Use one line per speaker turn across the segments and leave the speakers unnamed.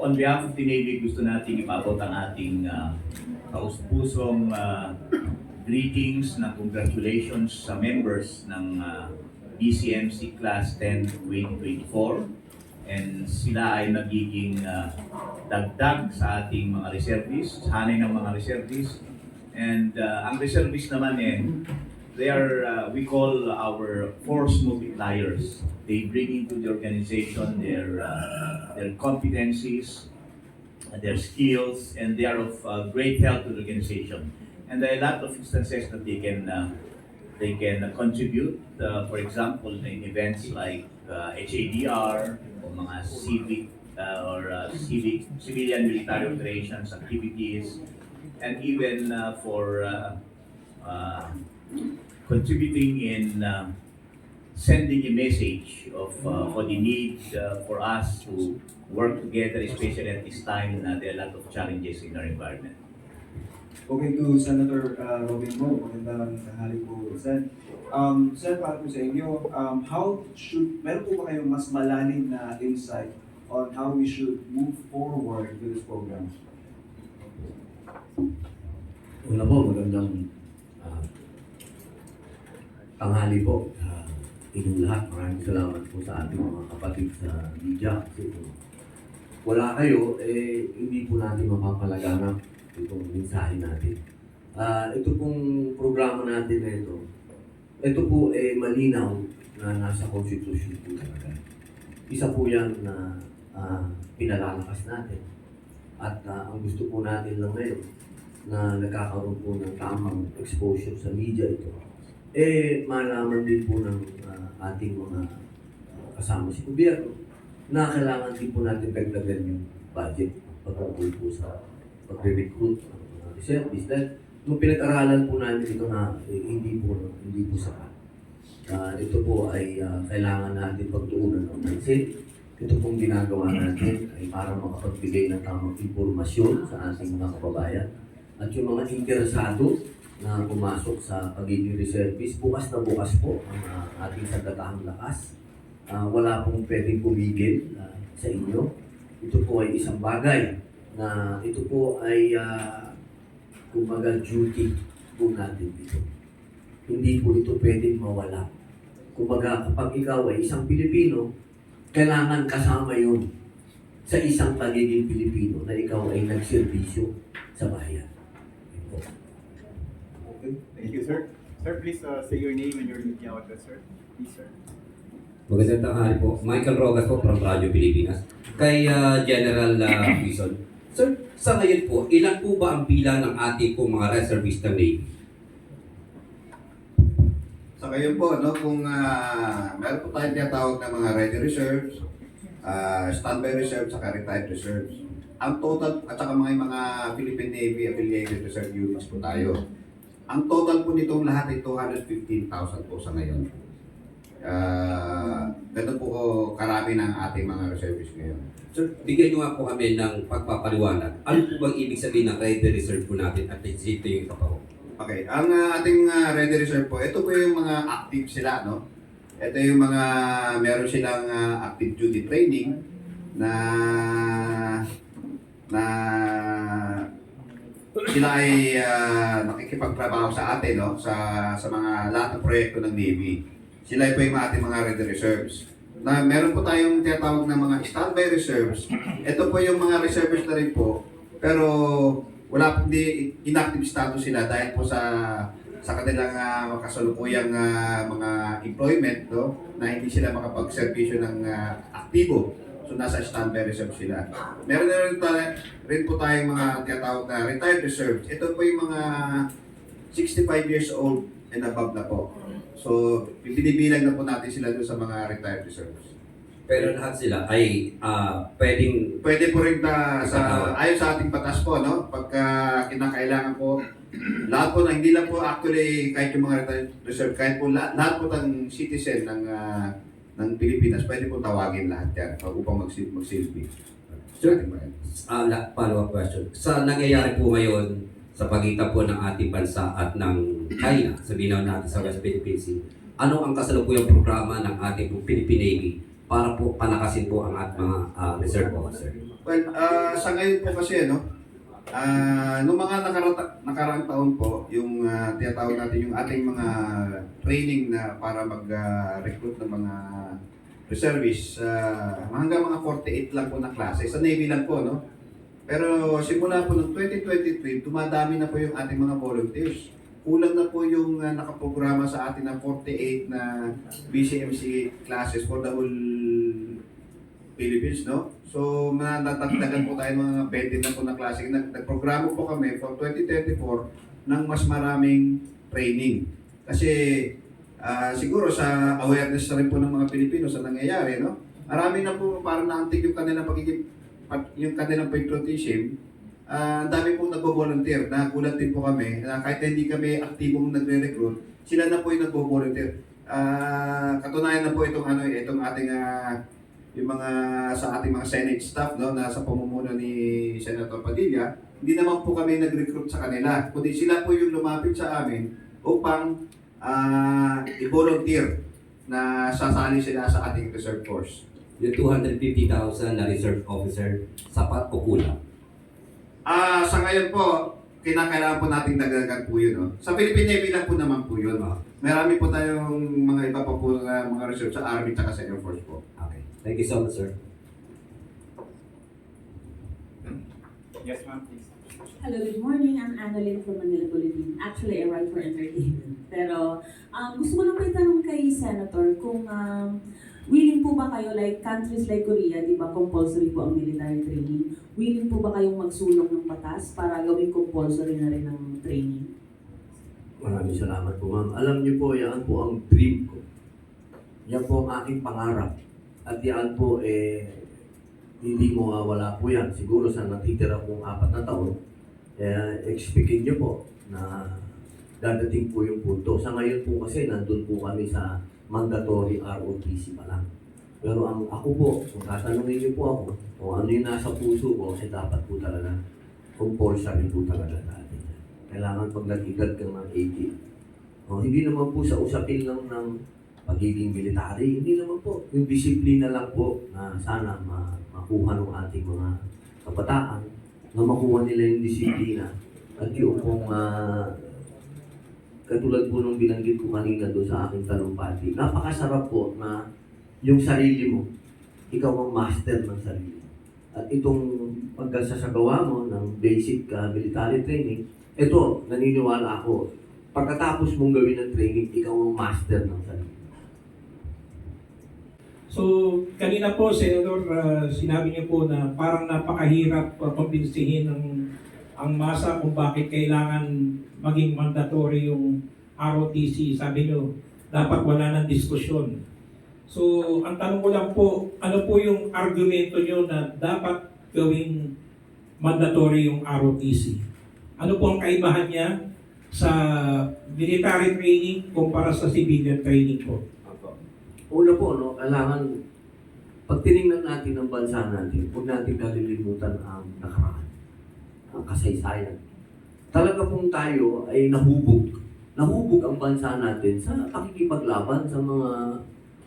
on behalf of the Navy, gusto nating ipabot ang ating uh, kaus-pusong uh, greetings na congratulations sa members ng uh, ECMC Class 10 2024 and sila ay magiging uh, dagdag sa ating mga reservists, hanay ng mga reservists and uh, ang reservists naman eh, they are, uh, we call our force multipliers. They bring into the organization their, uh, their competencies, their skills, and they are of uh, great help to the organization. And there are a lot of instances that they can, uh, they can contribute, uh, for example, in events like uh, HADR, o mga civic, uh, or uh, civic, civilian military operations, activities, and even uh, for contributing in sending a message of uh, for the need uh, for us to work together, especially at this time na there are a lot of challenges in our environment.
Okay to Senator uh, Robin Mo, magandang tanghali po, Sen. Um, Sen, para po sa inyo, um, how should, meron po ba kayong mas malalim na insight on how we should move forward with this program?
Una po, magandang ah, tanghali po sa inyong lahat. Maraming salamat po sa ating mga kapatid sa media. Kasi kung wala kayo, eh, hindi po natin mapapalaganap itong mensahe natin. Ah, ito pong programa natin na ito, ito po eh malinaw na nasa Constitution po talaga. Isa po yan na ah, pinalalakas natin. At ah, ang gusto po natin lang ngayon, na nagkakaroon po ng tamang exposure sa media ito, eh malaman din po ng ah, ating mga kasama sa gobyerno na kailangan din po natin dagdagan yung budget pagkakul po sa pagre-recruit ng mga reservists. Dahil nung pinag-aralan po namin ito na eh, hindi po hindi po sapat. Ah, ito po ay ah, kailangan natin pagtuunan ng pansin. Ito pong ginagawa natin ay para makapagbigay ng tamang impormasyon sa ating mga kababayan at yung mga interesado na pumasok sa pagiging reservist, bukas na bukas po ang uh, ating sagatahang lakas. Ah, wala pong pwedeng pumigil ah, sa inyo. Ito po ay isang bagay na ito po ay uh, kumbaga duty po natin dito. Hindi po ito pwedeng mawala. Kumbaga kapag ikaw ay isang Pilipino, kailangan kasama yun sa isang pagiging Pilipino na ikaw ay nagserbisyo sa bayan.
Thank you, sir. Sir, please uh, say your name and your media address, sir. Please, sir.
Magandang tanghali po. Michael Rogas po from Radyo Pilipinas. Kay ah, General uh, Bison. Sir, sa ngayon po, ilan po ba ang bilang ng ating po mga reservist ng Navy?
Sa ngayon po, no, kung uh, meron po tayong tinatawag na mga ready reserves, uh, standby reserves, saka retired reserves. Ang total, at saka mga, mga Philippine Navy affiliated reserve units po tayo. Ang total po nitong lahat ay 215,000 po sa ngayon. Uh, ganun po karami ng ating mga reservists ngayon.
Sir, bigyan nyo nga po kami ng pagpapaliwanag. Ano po bang ibig sabihin ng ready reserve po natin at ito yung ito po?
Okay, ang uh, ating uh, ready reserve po, ito po yung mga active sila, no? Ito yung mga, meron silang uh, active duty training na na sila ay uh, nakikipagtrabaho sa atin, no? Sa, sa mga lahat ng proyekto ng Navy. Sila po yung ating mga ready reserves. Na meron po tayong tinatawag na mga standby reserves. Ito po yung mga reservists na rin po. Pero wala po di inactive status sila dahil po sa sa kanilang uh, kasalukuyang ah, mga employment no na hindi sila makapagserbisyo ng ah, aktibo so nasa standby reserve sila. Meron na rin, tayo, rin po tayong mga tinatawag na retired reserves. Ito po yung mga 65 years old and above na po. So binibilang na po natin sila doon sa mga retired reserves.
Pero lahat sila ay ah, pwedeng
Pwede po rin na sa ayon sa ating batas po no? Pagka kinakailangan po lahat po na hindi lang po actually kahit yung mga retired reserve kahit po lahat, lahat po ng citizen ng ah, ng Pilipinas pwede po tawagin lahat yan uh, upang magsil magsilbi.
Sir,
ating
la- follow-up question. Sa nangyayari po ngayon sa pagitan po ng ating bansa at ng China, sabihin na natin sa West Philippine Sea, ano ang kasalukuyang programa ng ating po Philippine Navy para po palakasin po ang at mga ah, reserve officer?
Well, ah, sa ngayon po kasi, no, ah noong mga nakarata, nakaraang taon po, yung ah, tinatawag natin yung ating mga training na para mag-recruit ng mga reservists, ah, hanggang mga 48 lang po na klase. Sa Navy lang po, no? Pero simula po noong 2023, dumadami na po yung ating mga volunteers. Kulang na po yung ah, nakaprograma sa atin na 48 na BCMC classes for the whole Philippines, no? So, natatagdagan po tayo mga 20 na po na klase. Nag- Nagprograma po kami for 2024 ng mas maraming training. Kasi ah, siguro sa awareness na rin po ng mga Pilipino sa nangyayari, no? Marami na po parang naantig yung kanilang pagiging yung kanilang patriotism. Ah, ang dami pong nagbo-volunteer. Nagulat din po kami na kahit hindi kami aktibong nagre-recruit, sila na po yung nagbo-volunteer. Ah, katunayan na po itong ano itong ating ah, yung mga sa ating mga Senate staff no nasa pamumuno ni Senator Padilla, hindi naman po kami nag-recruit sa kanila, kundi sila po yung lumapit sa amin upang ah, i-volunteer na sasali sila sa ating reserve force.
Yung 250,000 na reserve officer, sapat o kulang?
Ah, sa ngayon po, kinakailangan po nating dagdagan po yun. No? Sa Philippine Navy lang po naman po yun. No? Marami po tayong mga iba pa po na mga reserve sa Army at sa Air Force po.
Thank you so much, sir.
Yes, ma'am, please.
Hello, good morning. I'm Annalyn from Manila Bulletin. Actually, I write for entertainment. Pero um, gusto ko lang po itanong kay Senator kung um, willing po ba kayo, like countries like Korea, di ba, compulsory po ang military training. Willing po ba kayong magsulong ng batas para gawing compulsory na rin ang training?
Maraming salamat po ma'am. Alam niyo po, yan po ang dream ko. Yan po ang aking pangarap. At yan po, eh, hindi mo mawawala po yan. Siguro sa natitira pong apat na taon, eh, expectin niyo po na dadating po yung punto. Sa ngayon po kasi, nandun po kami sa mandatory ROTC pa lang. Pero ang ako po, kung tatanungin niyo po ako, kung ano yung nasa puso ko, eh dapat po talaga compulsory po talaga natin. Kailangan pag nag-edad ka ng 18. O, hindi naman po sa usapin lang ng pagiging military, hindi naman po. Yung disiplina lang po na sana ma- makuha ng ating mga kabataan, na makuha nila yung disiplina. At yung pong ah, katulad po nung binanggit ko kanina doon sa aking talumpati, napakasarap po na yung sarili mo, ikaw ang master ng sarili mo. At itong pagkasasagawa mo ng basic ah, military training, ito, naniniwala ako, pagkatapos mong gawin ng training, ikaw ang master ng sarili.
So, kanina po, Senator, ah, sinabi niyo po na parang napakahirap uh, kumbinsihin ng ang masa kung bakit kailangan maging mandatory yung ROTC. Sabi niyo, dapat wala ng diskusyon. So, ang tanong ko lang po, ano po yung argumento niyo na dapat gawing mandatory yung ROTC? Ano po ang kaibahan niya sa military training kumpara sa civilian training po?
Una po, no, kailangan, pag tinignan natin ang bansa natin, huwag natin kalilimutan ang nakaraan, ang kasaysayan. Talaga pong tayo ay nahubog. Nahubog ang bansa natin sa pakikipaglaban sa mga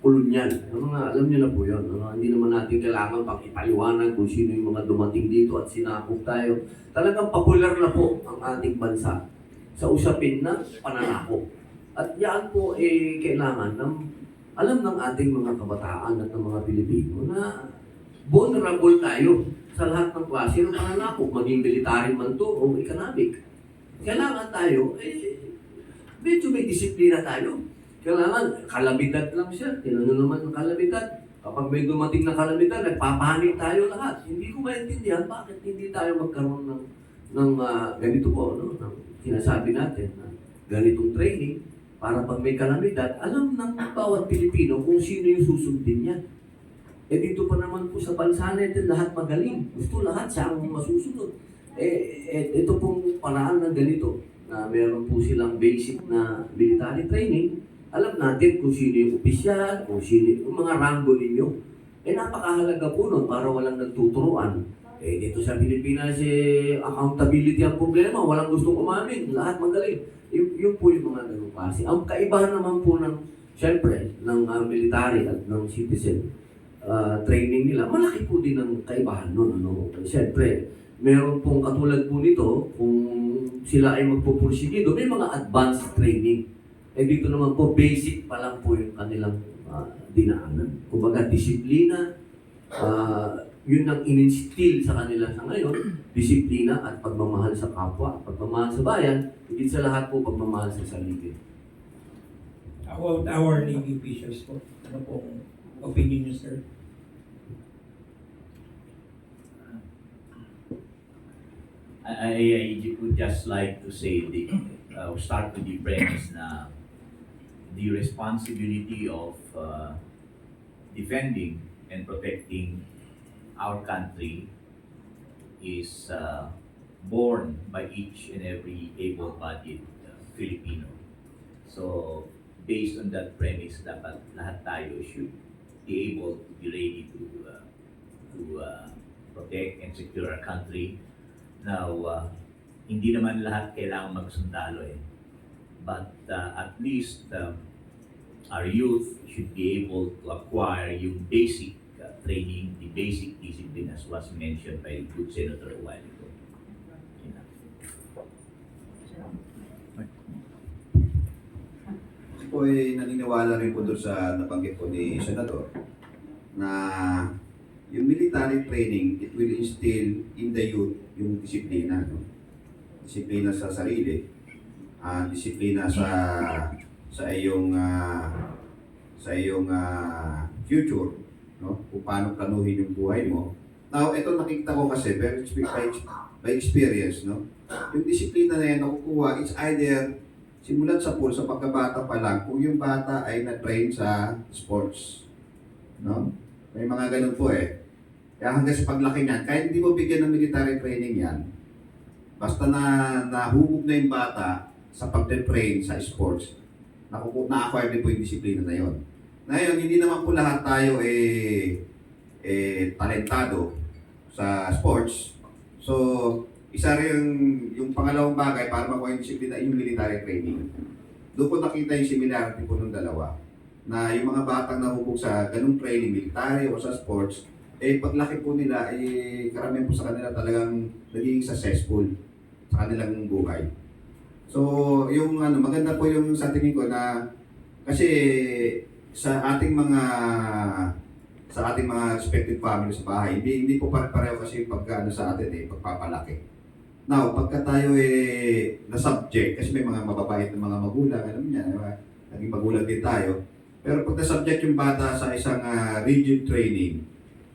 kolonyal. Ang mga, alam niyo na po yun. Ano, hindi naman natin kailangan pang ipaliwanag kung sino yung mga dumating dito at sinakop tayo. Talagang popular na po ang ating bansa sa usapin na pananakop. At yan po eh kailangan ng alam ng ating mga kabataan at ng mga Pilipino na vulnerable tayo sa lahat ng klase ng pananakop, maging military man to o economic. Kailangan tayo, eh, medyo may disiplina tayo. Kailangan, kalamidad lang siya. Tinanong naman ng kalamidad. Kapag may dumating na kalamidad, nagpapanik tayo lahat. Hindi ko maintindihan bakit hindi tayo magkaroon ng, ng ah, ganito po, no? ng sinasabi natin na ganitong training para pag may kalamidad, alam ng bawat Pilipino kung sino yung susundin niya. Eh dito pa naman po sa bansa natin, lahat magaling. Gusto lahat siya ang masusunod. Eh, eh ito pong paraan na ganito, na meron po silang basic na military training, alam natin kung sino yung opisyal, kung sino yung mga ranggo ninyo. Eh napakahalaga po nun para walang nagtuturuan. Eh dito sa Pilipinas, eh, accountability ang problema. Walang gustong umamin. Lahat magaling. Yun, yun po yung mga ganung klase. Ang kaibahan naman po ng, syempre, ng ah, military at ng citizen, ah, training nila, malaki po din ang kaibahan nun. Ano? Siyempre, meron pong katulad po nito, kung sila ay magpupursigido, may mga advanced training. Eh dito naman po, basic pa lang po yung kanilang ah, dinaanan. Kumbaga, disiplina, ah, yun ang in-instill sa kanila sa ngayon, disiplina at pagmamahal sa kapwa, pagmamahal sa bayan, higit sa lahat po pagmamahal sa sarili.
About our Navy officials po. Ano pong opinion niyo, sir?
I, I, I would just like to say the, uh, start with the premise na the responsibility of uh, defending and protecting our country is uh, borne by each and every able-bodied uh, Filipino. So, based on that premise, dapat lahat tayo should be able to be ready to uh, to uh, protect and secure our country. Now, uh, hindi naman lahat kailangan magsundalo eh. But uh, at least um, our youth should be able to acquire yung basic training, the basic discipline as was mentioned by the good senator a while ago.
Po ay naniniwala rin po doon sa nabanggit po ni Senador na yung military training, it will instill in the youth yung disiplina. No? Disiplina sa sarili, ah disiplina sa sa iyong ah, sa iyong ah, future, no? Kung paano planuhin yung buhay mo. Now, ito nakita ko kasi very by, by experience, no? Yung disiplina na yan nakukuha, it's either simulat sa pool sa pagkabata pa lang kung yung bata ay na-train sa sports. No? May mga ganun po eh. Kaya hanggang sa paglaki niyan, kahit hindi mo bigyan ng military training yan, basta na nahubog na yung bata sa pag-train sa sports, nakuku- na-acquire din po yung disiplina na yon. Ngayon, hindi naman po lahat tayo eh, eh talentado sa sports. So, isa rin yung, yung pangalawang bagay para makuha yung disiplina, yung military training. Doon ko nakita yung similarity po ng dalawa. Na yung mga batang nahubog sa ganung training, military o sa sports, eh paglaki po nila, eh karamihan po sa kanila talagang naging successful sa kanilang buhay. So, yung ano, maganda po yung sa tingin ko na kasi sa ating mga sa ating mga respective family sa bahay, hindi, hindi po pare-pareho kasi pagka ano sa atin eh, pagpapalaki. Now, pagka tayo eh, na subject, kasi may mga mababait na mga magulang, alam niya, naging magulang din tayo. Pero pag na-subject yung bata sa isang ah, rigid training,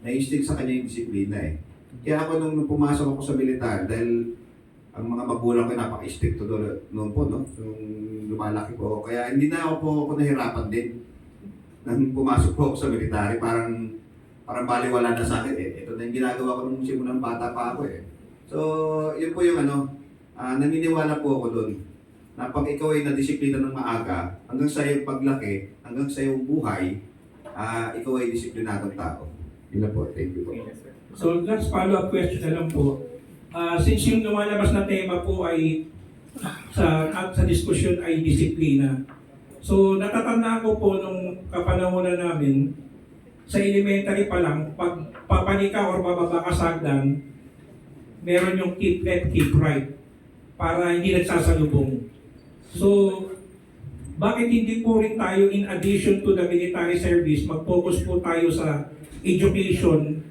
na-instinct sa kanya yung disiplina eh. Kaya ako nung, nung pumasok ako sa militar, dahil ang mga magulang ko napaka-stricto doon noon po, no? Nung lumalaki po. Kaya hindi na ako po ako nahirapan din. Nang pumasok po ako sa military, parang parang baliwala na sa akin eh. Ito na yung ginagawa ko nung simulang bata pa ako eh. So, yun po yung ano, ah, naniniwala po ako doon na pag ikaw ay nadisiplina ng maaga, hanggang sa iyong paglaki, hanggang sa iyong buhay, ah, ikaw ay disiplinadong tao. Yun na po. Thank you po.
So, last follow-up question na lang po. Ah, since yung lumalabas na tema po ay sa at sa diskusyon ay disiplina. So, natatandaan ko po nung kapanahonan namin, sa elementary pa lang, pag papanika or bababa ka sa hagdan, meron yung keep left, keep right para hindi nagsasalubong. So, bakit hindi po rin tayo in addition to the military service, mag-focus po tayo sa education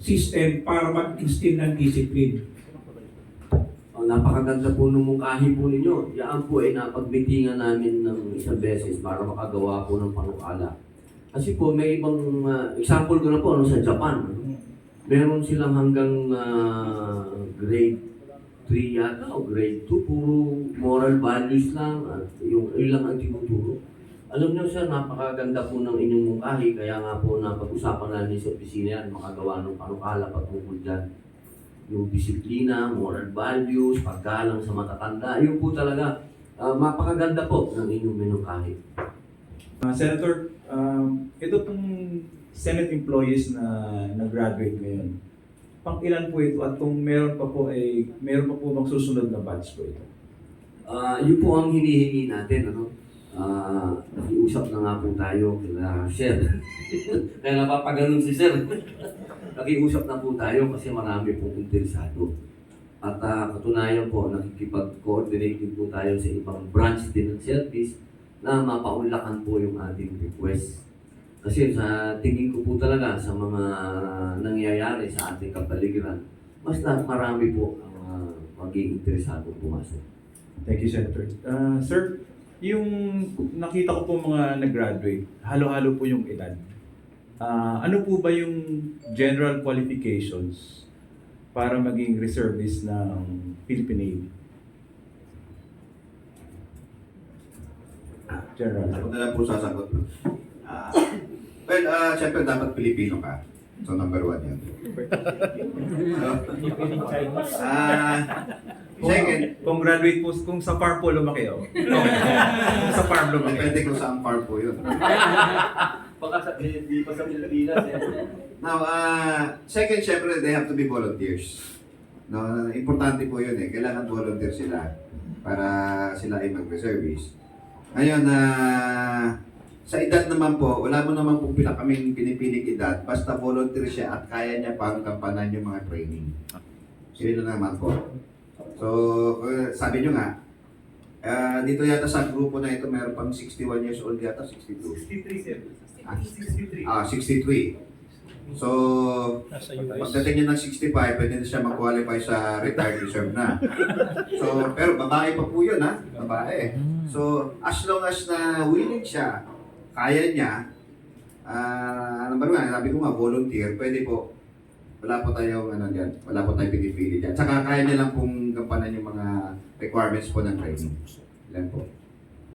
system para mag-instill ng discipline.
Napakaganda po ng mungkahi po ninyo. Yan po ay napagbitingan namin ng isang beses para makagawa po ng panukala. Kasi po may ibang, ah, example ko na po ano, sa Japan. Meron silang hanggang ah, grade 3 yata o grade 2, puro moral values lang at yung yun lang ang tinuturo. Alam niyo sir, napakaganda po ng inyong mungkahi, kaya nga po napag-usapan namin sa opisina yan, makagawa ng panukala patungkol dyan. Yung disiplina, moral values, paggalang sa matatanda, yun po talaga, ah, mapakaganda po ng inyong minungkahi.
Uh, Senator, um, ito pong Senate employees na nag-graduate ngayon, pang ilan po ito at kung meron pa po ay meron pa po bang susunod na batch po ito?
Ah, yun po ang hinihingi natin, ano? Ah, nakiusap na nga po tayo kila Sir. Kaya napapaganon si Sir. nakiusap na po tayo kasi marami pong interesado. At ah, katunayan po, nakikipag-coordinate din po tayo sa ibang branch din ng service na mapaunlakan po yung ating request. Kasi sa tingin ko po talaga sa mga nangyayari sa ating kapaligiran, mas na marami po ang uh, maging interesado pumasok.
Thank you, Senator. Ah, sir, yung nakita ko po mga nag-graduate, halo-halo po yung edad. Ah, ano po ba yung general qualifications para maging reservist ng Philippine Navy? General.
Ako na lang po sasagot. Ah, well, ah, syempre dapat Pilipino ka. So number one yan. So, ah, second,
Kung graduate po, kung sa farm po lumaki oh. kung sa farm lumaki.
depende kung saan farm po yun.
Baka sa, hindi pa sa Pilipinas eh.
Now, ah, second, syempre, they have to be volunteers. No, importante po yun eh. Kailangan volunteer sila para sila ay mag-reservice. Ngayon, na sa edad naman po, wala mo naman po pila kaming pinipiling edad. Basta volunteer siya at kaya niya pang kampanan yung mga training. Yun na naman po. So, eh, sabi nyo nga, ah, dito yata sa grupo na ito, meron pang 61 years old yata, 62.
63, sir.
Ah,
63.
Ah, 63. So, pagdating niya ng 65, pwede na siya mag-qualify sa retired reserve na. So, pero babae pa po yun, ha? Babae. So, as long as na willing siya, kaya niya, ah, ano ba nga, sabi ko nga, volunteer, pwede po. Wala po tayong, ano dyan, wala po tayong pinipili dyan. Tsaka kaya niya lang pong gampanan yung mga requirements po ng training. Yan po.